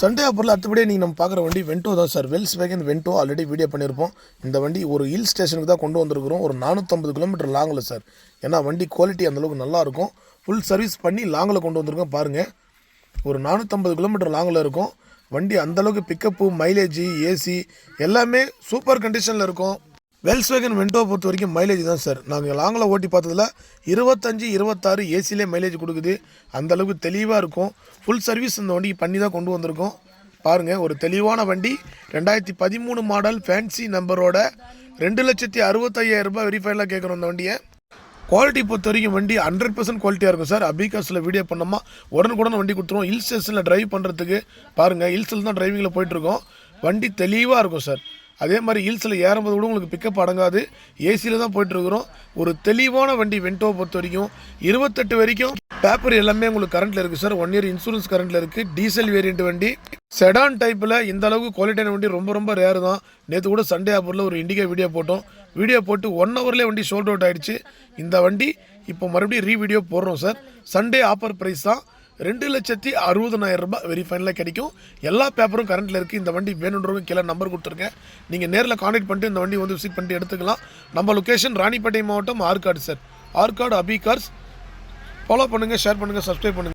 Sunday அப்புறம் அடுத்தபடியே நீங்கள் நம்ம பார்க்குற வண்டி வென்டோ தான் sir. Volkswagen Vento already video பண்ணியிருப்போம். இந்த வண்டி ஒரு ஹில் ஸ்டேஷனுக்கு தான் கொண்டு வந்திருக்கிறோம். ஒரு நானூற்றம்பது கிலோமீட்டர் லாங்கில் சார். ஏன்னா வண்டி குவாலிட்டி அந்தளவுக்கு நல்லா இருக்கும். ஃபுல் சர்வீஸ் பண்ணி லாங்கில் கொண்டு வந்திருக்கோம் பாருங்கள் ஒரு நானூற்றம்பது கிலோமீட்டர் லாங்கில் இருக்கும். வண்டி அந்தளவுக்கு பிக்கப்பு மைலேஜ் ஏசி எல்லாமே சூப்பர் கண்டிஷனில் இருக்கும். வெல்ஸ்வேகன் வென்டோ பொறுத்த வரைக்கும் மைலேஜ் தான் சார் நாங்கள் லாங்கில் ஓட்டி பார்த்ததில் இருபத்தஞ்சி இருபத்தாறு ஏசிலே மைலேஜ் கொடுக்குது. அந்தளவுக்கு தெளிவாக இருக்கும். ஃபுல் சர்வீஸ் இந்த வண்டி பண்ணி தான் கொண்டு வந்திருக்கோம். பாருங்கள் ஒரு தெளிவான வண்டி. ரெண்டாயிரத்தி பதிமூணு மாடல் ஃபேன்சி நம்பரோட ரெண்டு லட்சத்தி அறுபத்தையாயிரம் ரூபாய் வெரிஃபைலாம் கேட்குறோம் இந்த வண்டியை. குவாலிட்டி பொறுத்த வரைக்கும் வண்டி ஹண்ட்ரட் பர்சன்ட் குவாலிட்டியாக இருக்கும் சார் அபிகாஸில் வீடியோ பண்ணோமா உடனுக்குடன் வண்டி கொடுத்துருவோம். ஹில் ஸ்டேஷனில் டிரைவ் பண்ணுறதுக்கு பாருங்கள் ஹில்ஸில் தான் டிரைவிங்கில் போயிட்டுருக்கோம் வண்டி தெளிவாக இருக்கும் சார் அதே மாதிரி ஹில்ஸில் ஏறும்போது கூட உங்களுக்கு பிக்கப் அடங்காது. ஏசியில் தான் போயிட்டுருக்குறோம். ஒரு தெளிவான வண்டி வென்டோ பொறுத்த வரைக்கும். இருபத்தெட்டு வரைக்கும் பேப்பர் எல்லாமே உங்களுக்கு கரண்ட்டில் இருக்குது சார் ஒன் இயர் இன்சூரன்ஸ் கரண்ட்டில் இருக்குது டீசல் வேரியண்ட் வண்டி. செடான் டைப்பில் இந்த அளவுக்கு குவாலிட்டியான வண்டி ரொம்ப ரொம்ப ரேர் தான். நேற்று கூட சண்டே ஆப்பரில் ஒரு இண்டிகா வீடியோ போட்டோம். வீடியோ போட்டு ஒன் ஹவர்லேயே வண்டி ஷோல்ட் அவுட் ஆகிடுச்சு இந்த வண்டி இப்போ மறுபடியும் ரீ வீடியோ போடுறோம் சார் சண்டே ஆஃபர் ப்ரைஸ் தான். ரெண்டு லட்சத்தி அறுபதனாயிரம் ரூபாய் வெரி ஃபைனலாக கிடைக்கும். எல்லா பேப்பரும் கரண்ட்டில் இருக்குது இந்த வண்டி வேணுன்றவங்க கீழே நம்பர் கொடுத்துருக்கேன். நீங்கள் நேரில் காண்டாக்ட் பண்ணிட்டு இந்த வண்டி வந்து விசிட் பண்ணிட்டு எடுத்துக்கலாம். நம்ம லொக்கேஷன் ராணிப்பேட்டை மாவட்டம் Arcot sir Arcot Abhi cars follow பண்ணுங்கள் ஷேர் பண்ணுங்கள் சப்ஸ்கிரைப் பண்ணுங்கள்